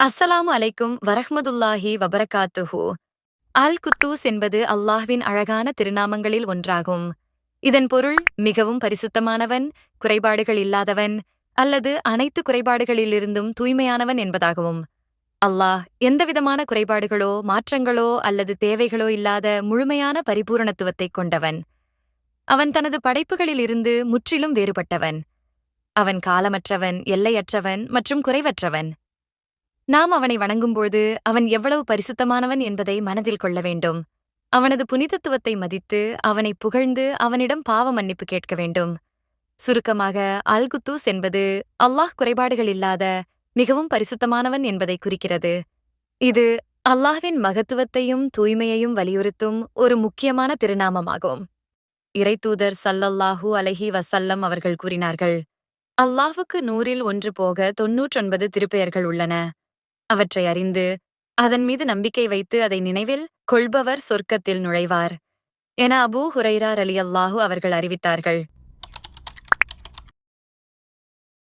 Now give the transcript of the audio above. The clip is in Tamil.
அஸ்ஸலாமு அலைக்கும் வரஹ்மதுல்லாஹி வபரகாத்துஹு. அல் குத்தூஸ் என்பது அல்லாஹ்வின் அழகான திருநாமங்களில் ஒன்றாகும். இதன் பொருள் மிகவும் பரிசுத்தமானவன் குறைபாடுகள் இல்லாதவன் அல்லது அனைத்து குறைபாடுகளிலிருந்தும் தூய்மையானவன் என்பதாகவும். அல்லாஹ் எந்தவிதமான குறைபாடுகளோ மாற்றங்களோ அல்லது தேவைகளோ இல்லாத முழுமையான பரிபூரணத்துவத்தைக் கொண்டவன். அவன் தனது படைப்புகளிலிருந்து முற்றிலும் வேறுபட்டவன். அவன் காலமற்றவன் எல்லையற்றவன் மற்றும் குறைவற்றவன். நாம் அவனை வணங்கும்போது அவன் எவ்வளவு பரிசுத்தமானவன் என்பதை மனதில் கொள்ள வேண்டும். அவனது புனிதத்துவத்தை மதித்து அவனை புகழ்ந்து அவனிடம் பாவ மன்னிப்பு கேட்க வேண்டும். சுருக்கமாக அல் குத்தூஸ் என்பது அல்லாஹ் குறைபாடுகள் இல்லாத மிகவும் பரிசுத்தமானவன் என்பதை குறிக்கிறது. இது அல்லாஹ்வின் மகத்துவத்தையும் தூய்மையையும் வலியுறுத்தும் ஒரு முக்கியமான திருநாமமாகும். இறைத்தூதர் சல்லல்லாஹூ அலஹி வசல்லம் அவர்கள் கூறினார்கள் அல்லாஹுக்கு நூறில் ஒன்று போக தொன்னூற்றொன்பது திருப்பெயர்கள் உள்ளன. அவற்றை அறிந்து அதன் மீது நம்பிக்கை வைத்து அதை நினைவில் கொள்பவர் சொர்க்கத்தில் நுழைவார். என அபூ ஹுரைரா அலி அல்லாஹு அவர்கள் அறிவித்தார்கள்.